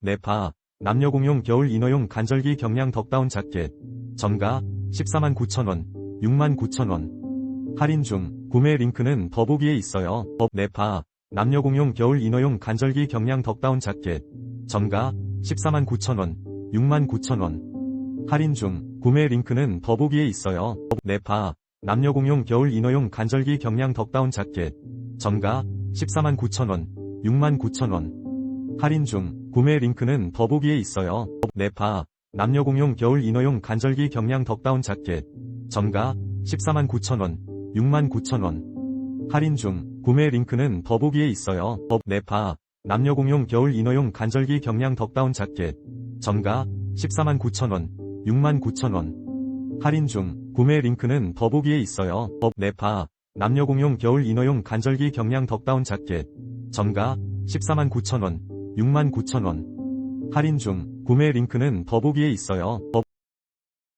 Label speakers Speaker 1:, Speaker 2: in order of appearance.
Speaker 1: 네파, 남녀 공용 겨울 이너용 간절기 경량 덕다운 자켓. 정가 14만 9천원, 6만 9천원. 할인 중, 구매 링크는 더보기에 있어요. 업 네파, 남녀 공용 겨울 이너용 간절기 경량 덕다운 자켓. 정가 14만 9천원, 6만 9천원. 할인 중, 구매 링크는 더보기에 있어요. 업 네파, 남녀 공용 겨울 이너용 간절기 경량 덕다운 자켓. 정가 14만 9천원, 6만 9천원. 할인 중, 구매 링크는 더보기에 있어요. 네파, 남녀 공용 겨울 이너용 간절기 경량 덕다운 자켓. 정가 14만 9천원, 6만 9천원. 할인 중, 구매 링크는 더보기에 있어요. 네파, 남녀 공용 겨울 이너용 간절기 경량 덕다운 자켓. 정가 14만 9천원, 6만 9천원. 할인 중, 구매 링크는 더보기에 있어요. 네파, 남녀 공용 겨울 이너용 간절기 경량 덕다운 자켓. 정가 14만 9천원, 6만 9천원. 할인 중, 구매 링크는 더보기에 있어요.